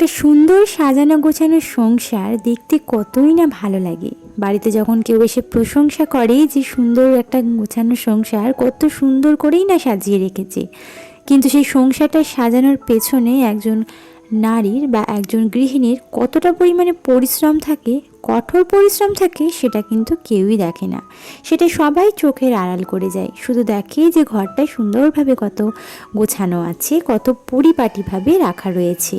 একটা সুন্দর সাজানো গোছানো সংসার দেখতে কতই না ভালো লাগে। বাড়িতে যখন কেউ এসে প্রশংসা করে যে সুন্দর একটা গোছানো সংসার, কত সুন্দর করেই না সাজিয়ে রেখেছে। কিন্তু সেই সংসারটা সাজানোর পেছনে একজন নারীর বা একজন গৃহিণীর কতটা পরিমাণে পরিশ্রম থাকে, কঠোর পরিশ্রম থাকে, সেটা কিন্তু কেউই দেখে না। সেটা সবাই চোখের আড়াল করে যায়। শুধু দেখে যে ঘরটা সুন্দরভাবে কত গোছানো আছে, কত পরিপাটিভাবে রাখা রয়েছে।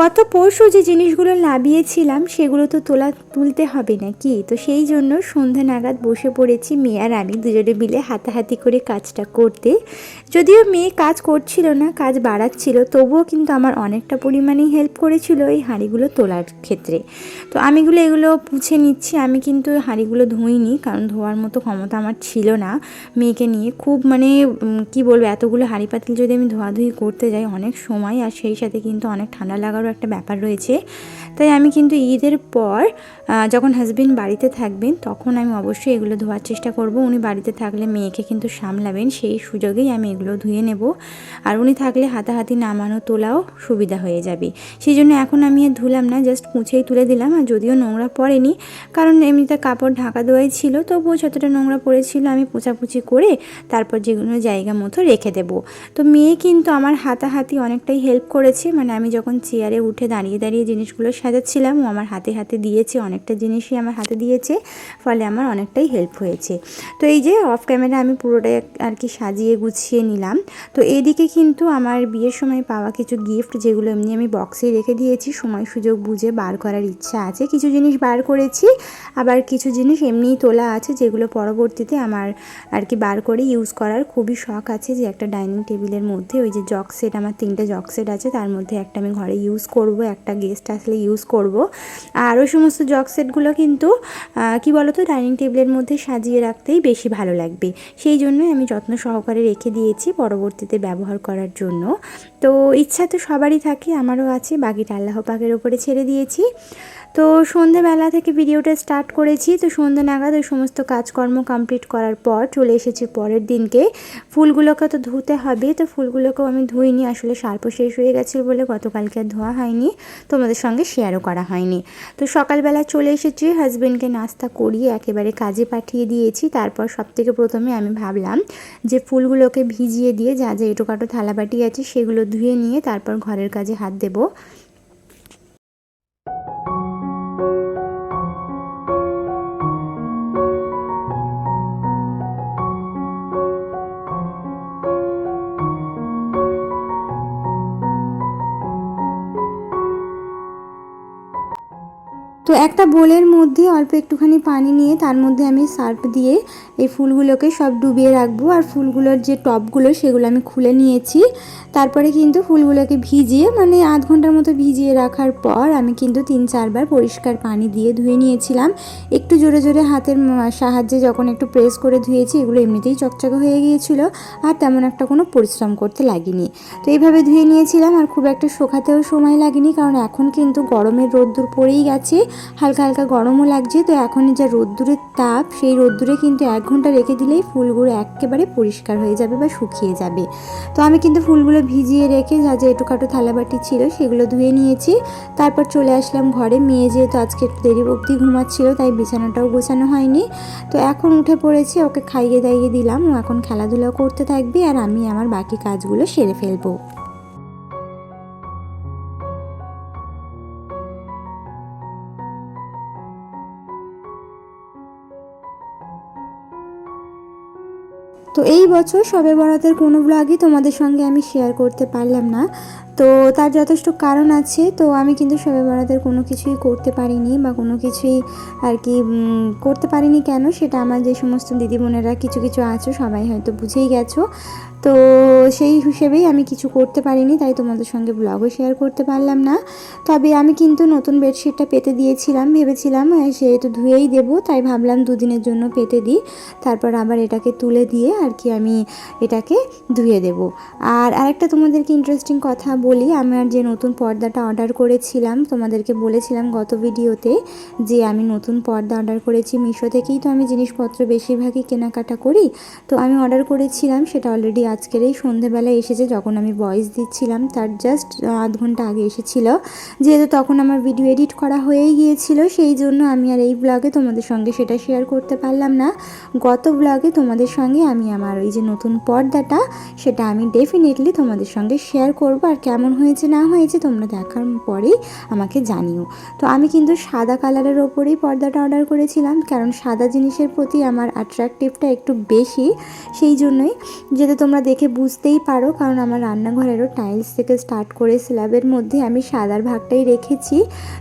গত পরশু যে জিনিসগুলো লাভিয়েছিলাম, সেগুলো তো তোলা তুলতে হবে নাকি? তো সেই জন্য সন্ধ্যা নাগাদ বসে পড়েছি মেয়ে আর আমি দুজনে মিলে হাতাহাতি করে কাজটা করতে। যদিও মেয়ে কাজ করছিল না, কাজ বাড়াচ্ছিল, তবুও কিন্তু আমার অনেকটা পরিমাণেই হেল্প করেছিল এই হাঁড়িগুলো তোলার ক্ষেত্রে। তো আমিগুলো এগুলো পুছে নিচ্ছি, আমি কিন্তু হাঁড়িগুলো ধুইনি, কারণ ধোয়ার মতো ক্ষমতা আমার ছিল না। মেয়েকে নিয়ে খুব মানে কি বলব, এতগুলো হাঁড়ি পাতিল যদি আমি ধোয়াধুয়ি করতে যাই অনেক সময়, আর সেই সাথে কিন্তু অনেক ঠান্ডা লাগারও একটা ব্যাপার রয়েছে। তাই আমি কিন্তু ঈদের পর যখন হাজবেন্ড বাড়িতে থাকবেন, তখন আমি অবশ্যই এগুলো ধোয়ার চেষ্টা করব। উনি বাড়িতে থাকলে মেয়েকে কিন্তু সামলাবেন, সেই সুযোগেই আমি এগুলো ধুয়ে নেব। আর উনি থাকলে হাতাহাতি নামানো তোলাও সুবিধা হয়ে যাবে। সেই জন্য এখন আমি আর ধুলাম না জাস্ট মুছেই তুলে দিলাম। আর যদিও নোংরা পড়েনি, কারণ এমনিতে কাপড় ঢাকা দেওয়াই ছিল, তবুও যতটা নোংরা পড়েছিল আমি পোছাপুছি করে তারপর যেগুলো জায়গা মতো রেখে দেব। তো মেয়ে কিন্তু আমার হাতাহাতি অনেকটাই হেল্প করেছে। মানে আমি যখন চেয়ারে উঠে দাঁড়িয়ে দাঁড়িয়ে জিনিসগুলো সাজাচ্ছিলাম। ও আমার হাতে হাতে দিয়েছে, অনেকটা জিনিসই আমার হাতে দিয়েছে, ফলে আমার অনেকটাই হেল্প হয়েছে। তো এই যে অফ ক্যামেরা আমি পুরোটাই আর কি সাজিয়ে গুছিয়ে নিলাম। তো এদিকে কিন্তু আমার বিয়ের সময় পাওয়া কিছু গিফট যেগুলো এমনি আমি বক্সে রেখে দিয়েছি। সময় সুযোগ বুঝে বার করার ইচ্ছা আছে। কিছু জিনিস বার করেছি, আবার কিছু জিনিস এমনিই তোলা আছে যেগুলো পরবর্তীতে আমার আর কি বার করে ইউজ করার খুবই শখ আছে যে একটা ডাইনিং টেবিলের মধ্যে ওই যে জগ সেট আমার তিনটে জগ সেট আছে, তার মধ্যে একটা আমি ঘরে ইউজ করব, একটা গেস্ট আসলে ইউজ করব। আর ওই সমস্ত জগ সেটগুলো কিন্তু কি তো ডাইনিং টেবিলের মধ্যে সাজিয়ে রাখতেই বেশি ভালো লাগবে। সেই জন্যই আমি যত্ন সহকারে রেখে দিয়েছি পরবর্তীতে ব্যবহার করার জন্য। তো ইচ্ছা তো সবারই থাকে, আমারও আছে, বাকিটা আল্লাহ পাকের ওপরে ছেড়ে দিয়েছি। তো সন্ধেবেলা থেকে ভিডিওটা স্টার্ট করেছি। তো সন্ধে নাগাদ ওই সমস্ত কাজকর্ম কমপ্লিট করার পর চলে এসেছি পরের দিনকে। ফুলগুলোকে তো ধুতে হবে, তো ফুলগুলোকেও আমি ধুইনি। আসলে সার্প শেষ হয়ে গেছে বলে গতকালকে আর ধোয়া হয়নি। তোমাদের সঙ্গে শেয়ারও করা হয়নি। তো সকালবেলা চলে এসেছি হাজব্যান্ডকে নাস্তা করিয়ে একেবারে কাজে পাঠিয়ে দিয়েছি। তারপর সব থেকে প্রথমে আমি ভাবলাম যে ফুলগুলোকে ভিজিয়ে দিয়ে যা যা এটোকাটো থালাবাটি আছে সেগুলো ধুয়ে নিয়ে তারপর ঘরের কাজে হাত দেবো। একটা বোলের মধ্যে অল্প একটুখানি পানি নিয়ে তার মধ্যে আমি সার্ফ দিয়ে এই ফুলগুলোকে সব ডুবিয়ে রাখব। আর ফুলগুলোর যে টপগুলো, সেগুলো আমি খুলে নিয়েছি। তারপরে কিন্তু ফুলগুলোকে ভিজিয়ে মানে আধ ঘণ্টার মতো ভিজিয়ে রাখার পর আমি কিন্তু তিন চারবার পরিষ্কার পানি দিয়ে ধুয়ে নিয়েছিলাম। একটু জোরে জোরে হাতের সাহায্যে যখন একটু প্রেস করে ধুয়েছি, এগুলো এমনিতেই চকচকে হয়ে গিয়েছিল। আর তেমন একটা কোনো পরিশ্রম করতে লাগেনি। তো এইভাবে ধুয়ে নিয়েছিলাম, আর খুব একটা শোকাতেও সময় লাগেনি, কারণ এখন কিন্তু গরমের রোদ্দুর পড়েই গেছে। হালকা হালকা গরমও লাগছে, তো এখন যা রোদ্দুরের তাপ, সেই রোদ্দুরে কিন্তু এক ঘণ্টা রেখে দিলেই ফুলগুলো একেবারে পরিষ্কার হয়ে যাবে বা শুকিয়ে যাবে। তো আমি কিন্তু ফুলগুলো ভিজিয়ে রেখে যা যে এটুকাটো থালাবাটি ছিল সেগুলো ধুয়ে নিয়েছি। তারপর চলে আসলাম ঘরে, মেয়ে যেহেতু আজকে একটু দেরি অবধি ঘুমাচ্ছিল, তাই বিছানাটাও গোছানো হয়নি। তো এখন উঠে পড়েছি, ওকে খাইয়ে দাইয়ে দিলাম, ও এখন খেলাধুলা করতে থাকবে আর আমি আমার বাকি কাজগুলো সেরে ফেলব। তো এই বছর সবে বরাতের কোনো ব্লগই তোমাদের সঙ্গে আমি শেয়ার করতে পারলাম না। তো তার যথেষ্ট কারণ আছে, তো আমি কিন্তু সবে বরাতের কোনো কিছুই করতে পারিনি বা কোনো কিছুই আর কি করতে পারিনি কেন সেটা আমার যে সমস্ত দিদি বোনেরা কিছু কিছু আছো সবাই হয়তো বুঝেই গেছো। তো সেই হিসেবেই আমি কিছু করতে পারিনি, তাই তোমাদের সঙ্গে ব্লগও শেয়ার করতে পারলাম না। তবে আমি কিন্তু নতুন বেডশিটটা পেতে দিয়েছিলাম, ভেবেছিলাম সেহেতু ধুয়েই দেবো, তাই ভাবলাম দুদিনের জন্য পেতে দিই। তারপর আবার এটাকে তুলে দিয়ে আর কি আমি এটাকে ধুয়ে দেব। আর আরেকটা তোমাদেরকে ইন্টারেস্টিং কথা বলি, আমার যে নতুন পর্দাটা অর্ডার করেছিলাম, তোমাদেরকে বলেছিলাম গত ভিডিওতে যে আমি নতুন পর্দা অর্ডার করেছি, মিশো থেকেই তো আমি জিনিসপত্র বেশিরভাগই কেনাকাটা করি। তো আমি অর্ডার করেছিলাম, সেটা অলরেডি আজকের এই সন্ধেবেলায় এসেছে যখন আমি ভয়েস দিচ্ছিলাম, তার জাস্ট আধ ঘণ্টা আগে এসেছিল। যেহেতু তখন আমার ভিডিও এডিট করা হয়েই গিয়েছিল, সেই জন্য আমি আর এই ব্লগে তোমাদের সঙ্গে সেটা শেয়ার করতে পারলাম না। গত ব্লগে তোমাদের সঙ্গে আমি আমার ওই যে নতুন পর্দাটা, সেটা আমি ডেফিনেটলি তোমাদের সঙ্গে শেয়ার করব। আর কেমন হয়েছে, না হয়েছে তোমরা দেখার পরেই আমাকে জানিও। তো আমি কিন্তু সাদা কালারের ওপরেই পর্দাটা অর্ডার করেছিলাম, কারণ সাদা জিনিসের প্রতি আমার অ্যাট্রাকটিভটা একটু বেশি। সেই জন্যই যেটা তোমরা দেখে বুঝতেই পারো, কারণ আমার রান্নাঘরেরও টাইলস থেকে স্টার্ট করে স্ল্যাবের মধ্যে আমি সাদার ভাগটাই রেখেছি।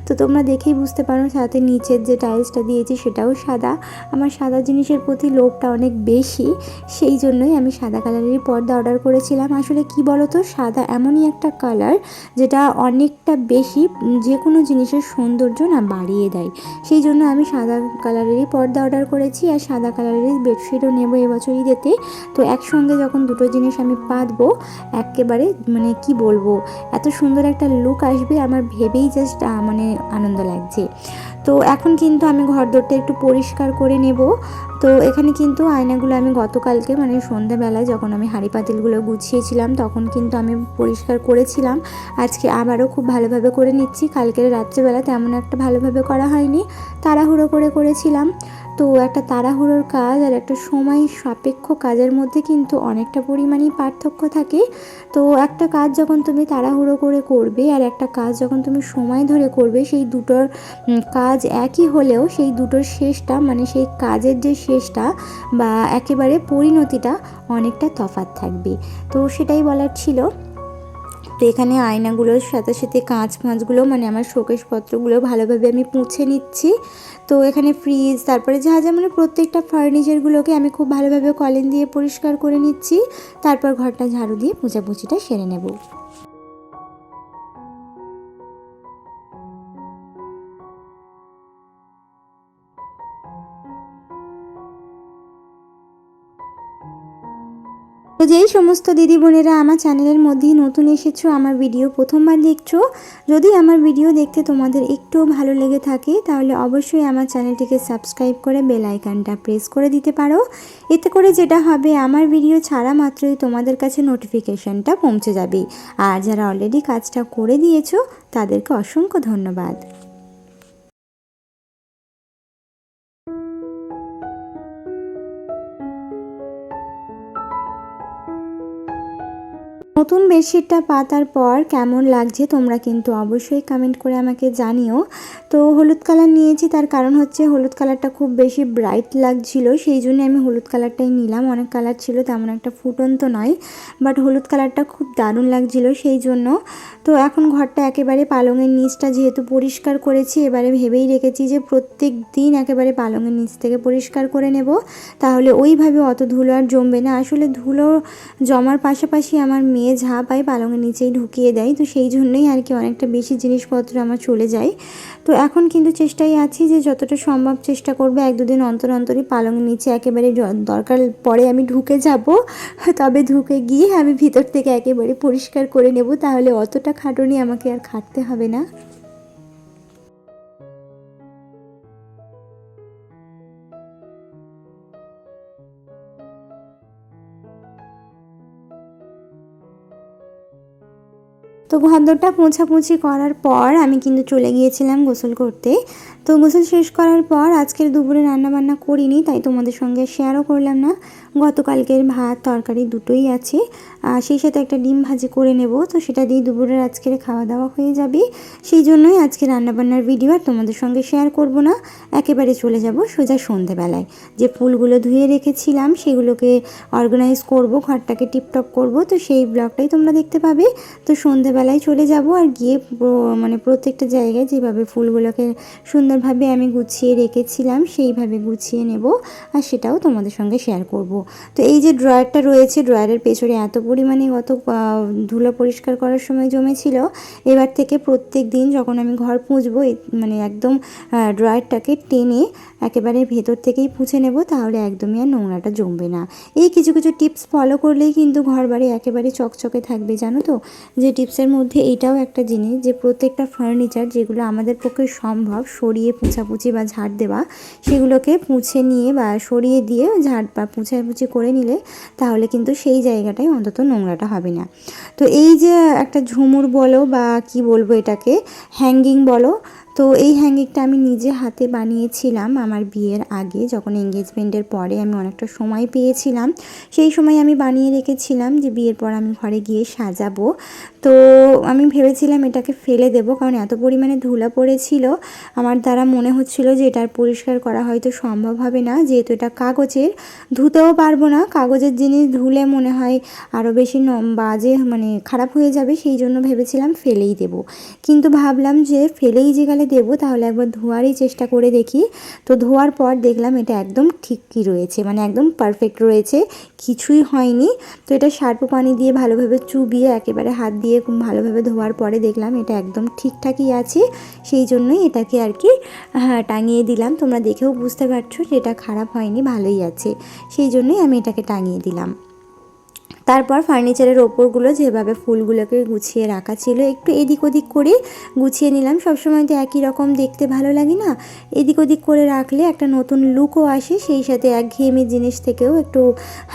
তো তোমরা দেখেই বুঝতে পারো, সাথে নিচের যে টাইলসটা দিয়েছি সেটাও সাদা। আমার সাদা জিনিসের প্রতি লোভটা অনেক বেশি, সেই জন্যই আমি সাদা কালারেরই পর্দা অর্ডার করেছিলাম। আসলে কি বলো তো সাদা এমনই একটা কালার যেটা অনেকটা বেশি যে কোনো জিনিসের সৌন্দর্য না বাড়িয়ে দেয়। সেই জন্য আমি সাদা কালারেরই পর্দা অর্ডার করেছি, আর সাদা কালারেরই বেডশিটও নেব এবছর ঈদেতে তো একসঙ্গে যখন দুটো জিনিস আমি পাতবো, একেবারে মানে কি বলব, এত সুন্দর একটা লুক আসবে, আমার ভেবেই জাস্ট মানে আনন্দ লাগছে। তো এখন কিন্তু আমি ঘর দরটা একটু পরিষ্কার করে নেব। তো এখানে কিন্তু আয়নাগুলো আমি গতকালকে মানে সন্ধ্যাবেলায় যখন আমি হাঁড়ি পাতিলগুলো গুছিয়েছিলাম, তখন কিন্তু আমি পরিষ্কার করেছিলাম। আজকে আবারও খুব ভালোভাবে করে নিচ্ছি, কালকের রাত্রেবেলা তেমন একটা ভালোভাবে করা হয়নি, তাড়াহুড়ো করে করেছিলাম। তো একটা তাড়াহুড়োর কাজ আর একটা সময় সাপেক্ষ কাজের মধ্যে কিন্তু অনেকটা পরিমাণেই পার্থক্য থাকে। তো একটা কাজ যখন তুমি তাড়াহুড়ো করে করবে আর একটা কাজ যখন তুমি সময় ধরে করবে, সেই দুটোর কাজ একই হলেও সেই দুটোর শেষটা মানে সেই কাজের যে শেষটা বা একেবারে পরিণতিটা অনেকটা তফাৎ থাকবে। তো সেটাই বলার ছিল। তো এখানে আয়নাগুলোর সাথে সাথে কাঁচ ফাঁচগুলো মানে আমার শোকেশপত্রগুলো ভালোভাবে আমি পুঁছে নিচ্ছি। তো এখানে ফ্রিজ তারপরে যা যা মানে প্রত্যেকটা ফার্নিচারগুলোকে আমি খুব ভালোভাবে কলেন দিয়ে পরিষ্কার করে নিচ্ছি। তারপর ঘরটা ঝাড়ু দিয়ে পূজাপুজিটা সেরে নেব। তো যেই সমস্ত দিদি বোনেরা আমার চ্যানেলের মধ্যেই নতুন এসেছ, আমার ভিডিও প্রথমবার দেখছ, যদি আমার ভিডিও দেখতে তোমাদের একটুও ভালো লেগে থাকে, তাহলে অবশ্যই আমার চ্যানেলটিকে সাবস্ক্রাইব করে বেল আইকনটা প্রেস করে দিতে পারো। এতে করে যেটা হবে, আমার ভিডিও ছাড়া মাত্রই তোমাদের কাছে নোটিফিকেশনটা পৌঁছে যাবে। আর যারা অলরেডি কাজটা করে দিয়েছ, তাদেরকে অসংখ্য ধন্যবাদ। নতুন বেডশিটটা পাতার পর কেমন লাগছে তোমরা কিন্তু অবশ্যই কমেন্ট করে আমাকে জানিও। তো হলুদ কালার নিয়েছি, তার কারণ হচ্ছে হলুদ কালারটা খুব বেশি ব্রাইট লাগছিল, সেই জন্য আমি হলুদ কালারটাই নিলাম। অনেক কালার ছিল, তেমন একটা ফুটন্ত নয় বাট হলুদ কালারটা খুব দারুণ লাগছিল সেই জন্য। তো এখন ঘরটা একেবারে পালঙের নিচটা যেহেতু পরিষ্কার করেছি, এবারে ভেবেই রেখেছি যে প্রত্যেক দিন একেবারে পালঙের নিচ থেকে পরিষ্কার করে নেব। তাহলে ওইভাবে অত ধুলো আর জমবে না। আসলে ধুলো জমার পাশাপাশি আমার মেয়ে ঝা পাই, পালঙের নিচেই ঢুকিয়ে দেয়। তো সেই জন্যই আর কি অনেকটা বেশি জিনিসপত্র আমার চলে যায়। তো এখন কিন্তু চেষ্টাই আছি যে যতটা সম্ভব চেষ্টা করব, এক দুদিন অন্তর অন্তরই পালঙের নিচে একেবারে দরকার পরে আমি ঢুকে যাব। তবে ঢুকে গিয়ে আমি ভিতর থেকে একেবারে পরিষ্কার করে নেব, তাহলে অতটা খাটনি আমাকে আর খাটতে হবে না। তো ঘরদোরটা পোঁছাপুঁছি করার পর আমি কিন্তু চলে গিয়েছিলাম গোসল করতে। তো গোসল শেষ করার পর আজকের দুপুরে রান্নাবান্না করিনি, তাই তোমাদের সঙ্গে শেয়ারও করলাম না। গতকালকের ভাত, তরকারি দুটোই আছে। আর সেই সাথে একটা ডিম ভাজি করে নেব। তো সেটা দিয়ে দুপুরের আজকের খাওয়া দাওয়া হয়ে যাবে। সেই জন্যই আজকে রান্নাবান্নার ভিডিও আর তোমাদের সঙ্গে শেয়ার করব না। একেবারে চলে যাব সোজা সন্ধেবেলায়। যে ফুলগুলো ধুয়ে রেখেছিলাম, সেগুলোকে অর্গানাইজ করব, ঘরটাকে টিপটপ করব। তো সেই ব্লগটাই তোমরা দেখতে পাবে। তো সন্ধেবেলায় চলে যাব আর গিয়ে মানে প্রত্যেকটা জায়গায় যেভাবে ফুলগুলোকে সুন্দরভাবে আমি গুছিয়ে রেখেছিলাম, সেইভাবে গুছিয়ে নেব। আর সেটাও তোমাদের সঙ্গে শেয়ার করব। তো এই যে ড্রয়ারটা রয়েছে ড্রয়ারের পেছনে এত পরিমাণে আহ, ধুলো পরিষ্কার করার সময় জমেছিল এবার থেকে প্রত্যেক দিন যখন আমি ঘর পুঁছবো মানে একদম ড্রয়ারটাকে টেনে একেবারে ভেতর থেকেই পুছে নেব তাহলে একদমই আর নোংরাটা জমবে না। এই কিছু কিছু টিপস ফলো করলেই কিন্তু ঘর বাড়ি একেবারে চকচকে থাকবে জানো তো? যে টিপসের মধ্যে এটাও একটা জিনিস যে প্রত্যেকটা ফার্নিচার যেগুলো আমাদের পক্ষে সম্ভব সরিয়ে পুছাপুছি বা ঝাড় দেওয়া সেগুলোকে পুছে নিয়ে বা সরিয়ে দিয়ে ঝাড় বা পুছাপুছি করে নিলে তাহলে কিন্তু সেই জায়গাটায় অন্তত নোংরাটা হবে না। তো এই যে একটা ঝুমুর বলো বা কি বলব এটাকে হ্যাঙ্গিং বলো তো এই হ্যাঙ্গিংটা আমি নিজে হাতে বানিয়েছিলাম আমার বিয়ের আগে, যখন এঙ্গেজমেন্টের পরে আমি অনেকটা সময় পেয়েছিলাম। সেই সময় আমি বানিয়ে রেখেছিলাম যে বিয়ের পর আমি ঘরে গিয়ে সাজাবো। তো আমি ভেবেছিলাম এটাকে ফেলে দেবো, কারণ এত পরিমাণে ধুলা পড়েছিল। আমার দ্বারা মনে হচ্ছিল যে এটার পরিষ্কার করা হয়তো সম্ভব হবে না, যেহেতু এটা কাগজের। ধুতেও পারব না, কাগজের জিনিস ধুলে মনে হয় আরও বেশি বাজে মানে খারাপ হয়ে যাবে, সেই জন্য ভেবেছিলাম ফেলেই দেবো। কিন্তু ভাবলাম যে ফেলেই যে গেলে দেবো তাহলে একবার ধোয়ারই চেষ্টা করে দেখি। তো ধোয়ার পর দেখলাম এটা একদম ঠিকই রয়েছে মানে একদম পারফেক্ট রয়েছে, কিছুই হয়নি। তো এটা সার্পু পানি দিয়ে ভালোভাবে চুবিয়ে, একেবারে হাত দিয়ে ভালোভাবে ধোয়ার পরে দেখলাম এটা একদম ঠিকঠাকই আছে। সেই জন্যই এটাকে আর কি হ্যাঁ টাঙিয়ে দিলাম। তোমরা দেখেও বুঝতে পারছ যে এটা খারাপ হয়নি, ভালোই আছে। সেই জন্যই আমি এটাকে টাঙিয়ে দিলাম। তারপর ফার্নিচারের ওপরগুলো যেভাবে ফুলগুলোকে গুছিয়ে রাখা ছিল, একটু এদিক ওদিক করে গুছিয়ে নিলাম। সবসময় তো একই রকম দেখতে ভালো লাগে না। এদিক ওদিক করে রাখলে একটা নতুন লুকও আসে, সেই সাথে একঘেয়েমি জিনিস থেকেও একটু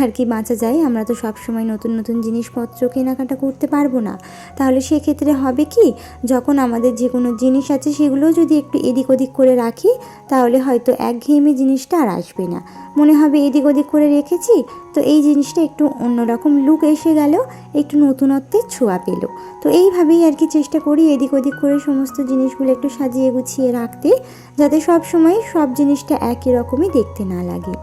আর কি বাঁচা যায়। আমরা তো সবসময় নতুন নতুন জিনিসপত্র কেনাকাটা করতে পারব না। তাহলে সেক্ষেত্রে হবে কি, যখন আমাদের যে কোনো জিনিস আছে সেগুলো যদি একটু এদিক ওদিক করে রাখি, তাহলে হয়তো একঘেয়েমি জিনিসটা আর আসবে না। মনে হবে এদিক ওদিক করে রেখেছি, তো এই জিনিসটা একটু অন্যরকম লুক এসে গেল, একটু নতুনত্বের ছোঁয়া পেল। তো এইভাবেই আর কি চেষ্টা করি এদিক ওদিক করে সমস্ত জিনিসগুলো একটু সাজিয়ে গুছিয়ে রাখতে, যাতে সব সময় সব জিনিসটা একই রকমই দেখতে না লাগে।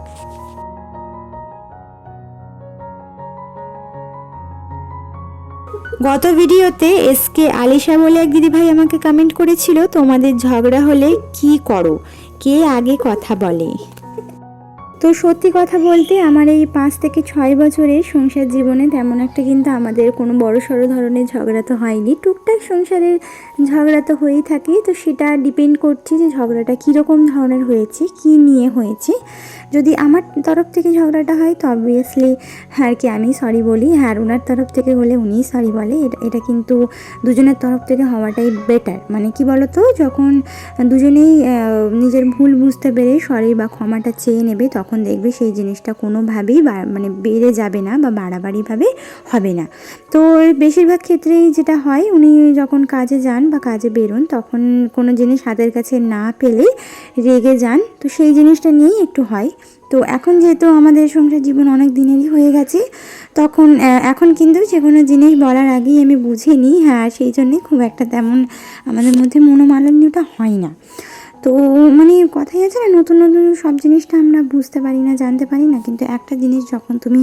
গত ভিডিওতে এসকে আলিশা বলে এক দিদিভাই আমাকে কমেন্ট করেছিল, তোমাদের ঝগড়া হলে কি করো? কে আগে কথা বলে? তো সত্যি কথা বলতে আমার এই পাঁচ থেকে ছয় বছরের সংসার জীবনে তেমন একটা কিন্তু আমাদের কোনো বড় সড়ো ধরনের ঝগড়া তো হয়নি। টুকটাক সংসারের ঝগড়া তো হয়েই থাকে। তো সেটা ডিপেন্ড করছে যে ঝগড়াটা কীরকম ধরনের হয়েছে, কি নিয়ে হয়েছে। যদি আমার তরফ থেকে ঝগড়াটা হয় তো অবভিয়াসলি আর কি আমি সরি বলি। হ্যাঁ ওনার তরফ থেকে হলে উনিই সরি বলে। এটা এটা কিন্তু দুজনের তরফ থেকে হওয়াটাই বেটার মানে কি বলতো? যখন দুজনেই নিজের ভুল বুঝতে পেরে সরি বা ক্ষমাটা চেয়ে নেবে তখন দেখবে সেই জিনিসটা কোনোভাবেই মানে বেড়ে যাবে না বা বাড়াবাড়িভাবে হবে না। তো বেশিরভাগ ক্ষেত্রেই যেটা হয়, উনি যখন কাজে যান বা কাজে বেরোন, তখন কোনো জিনিস হাতের কাছে না পেলে রেগে যান। তো সেই জিনিসটা নিয়েই একটু হয়। তো এখন যেহেতু আমাদের সংসার জীবন অনেক দিনেরই হয়ে গেছে, তখন এখন কিন্তু যে কোনো জিনিস বলার আগেই আমি বুঝে নিই হ্যাঁ সেই জন্যে খুব একটা তেমন আমাদের মধ্যে মনোমালিন্যটা হয় না। তো মানে কথাই আছে না, নতুন নতুন সব জিনিসটা আমরা বুঝতে পারি না, জানতে পারি না। কিন্তু একটা জিনিস যখন তুমি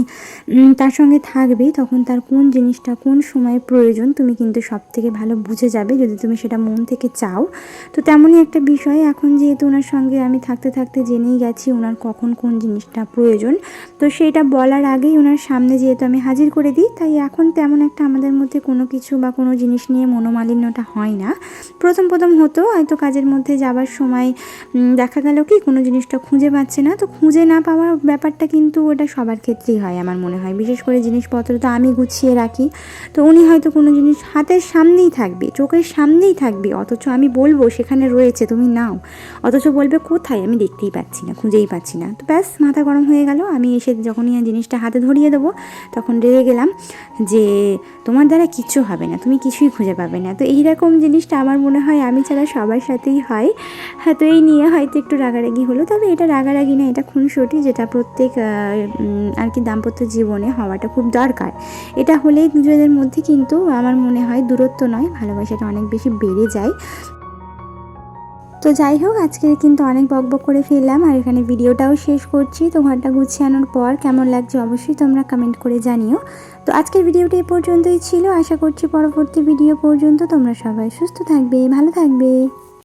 তার সঙ্গে থাকবে, তখন তার কোন জিনিসটা কোন সময় প্রয়োজন, তুমি কিন্তু সব থেকে ভালো বুঝে যাবে যদি তুমি সেটা মন থেকে চাও। তো তেমনই একটা বিষয়, এখন যেহেতু ওনার সঙ্গে আমি থাকতে থাকতে জেনেই গেছি ওনার কখন কোন জিনিসটা প্রয়োজন। তো সেটা বলার আগেই ওনার সামনে যেহেতু আমি হাজির করে দিই, তাই এখন তেমন একটা আমাদের মধ্যে কোনো কিছু বা কোনো জিনিস নিয়ে মনোমালিন্যটা হয় না। প্রথম প্রথম হতো হয়তো কাজের মধ্যে যাবার সময় উম, দেখা গেল কি কোনো জিনিসটা খুঁজে পাচ্ছে না। তো খুঁজে না পাওয়ার ব্যাপারটা কিন্তু ওটা সবার ক্ষেত্রেই হয় আমার মনে হয়। বিশেষ করে জিনিসপত্র তো আমি গুছিয়ে রাখি। তো উনি হয়তো কোনো জিনিস হাতের সামনেই থাকবে চোখের সামনেই থাকবে অথচ আমি বলব সেখানে রয়েছে তুমি নাও। অথচ বলবে কোথায়? আমি দেখতেই পাচ্ছি না খুঁজেই পাচ্ছি না। তো ব্যাস মাথা গরম হয়ে গেল। আমি এসে যখনই জিনিসটা হাতে ধরিয়ে দেবো তখন রেগে গেলাম যে তোমার দ্বারা কিচ্ছু হবে না তুমি কিছুই খুঁজে পাবে না। তো এইরকম জিনিসটা আমার মনে হয় আমি ছাড়া সবার সাথেই হয়। হ্যাঁ তো এই নিয়ে হয়তো একটু রাগারাগি হলো। তবে এটা রাগারাগি না, এটা খুনসুটি যেটা প্রত্যেক আর কি দাম্পত্য জীবনে হওয়াটা খুব দরকার। এটা হলেই দুজনের মধ্যে কিন্তু আমার মনে হয় দূরত্ব নয়, ভালোবাসাটা অনেক বেশি বেড়ে যায়। তো যাই হোক, আজকে কিন্তু অনেক বকবক করে ফেললাম, আর এখানে ভিডিওটাও শেষ করছি। তো ঘরটা গুছিয়ে আনার পর কেমন লাগছে অবশ্যই তোমরা কমেন্ট করে জানিও। তো আজকের ভিডিওটা এই পর্যন্তই ছিল। আশা করছি পরবর্তী ভিডিও পর্যন্ত তোমরা সবাই সুস্থ থাকবে, ভালো থাকবে।